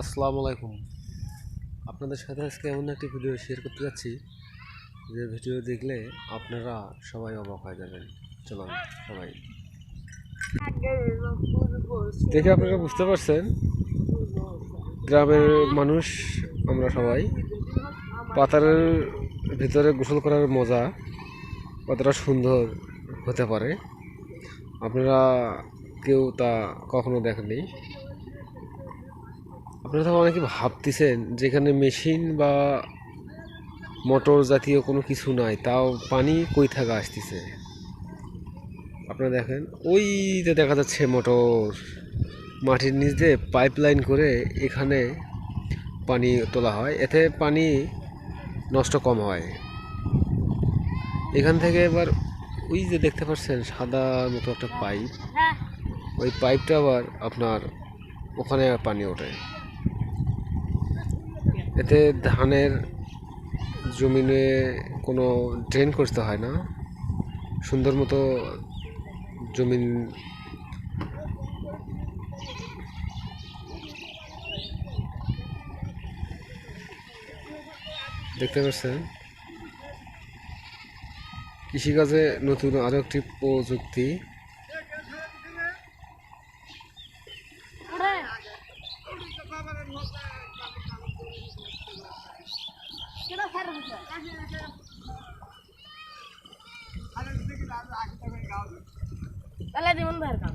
আসসালামু আলাইকুম। আপনাদের সাথে আজকে এমন একটি ভিডিও শেয়ার করতে যাচ্ছি, যে ভিডিও দেখলে আপনারা সবাই অবাক হয়ে যাবেন। চলুন, সবাই। দেখে আপনারা বুঝতে পারছেন, গ্রামের মানুষ আমরা সবাই। পাতারের ভিতরে গোসল করার মজা কতটা সুন্দর হতে পারে। আপনারা কেউ তা কখনো দেখেননি। আপনারা তো অনেকে ভাবতেছেন যেখানে মেশিন বা মোটর জাতীয় কোনো কিছু নাই তাও পানি কই থেকে আসতেছে? আপনারা দেখেন ওই যে দেখা যাচ্ছে মোটর মাটির নিচ দিয়ে পাইপ লাইন করে এখানে পানি তোলা হয় এতে পানি নষ্ট কম হয়। এখান থেকে এবার ওই যে দেখতে পাচ্ছেন সাদা মতো একটা পাইপ ওই পাইপটা আবার আপনার ওখানে পানি ওঠে। এতে ধানের জমিনে কোনো ড্রেন করতে হয় না। সুন্দর মতো জমিন দেখতে পাচ্ছেন। কৃষিকাজে নতুন আরও একটি প্রযুক্তি তাহলে দিমন ভাইয়ের কাম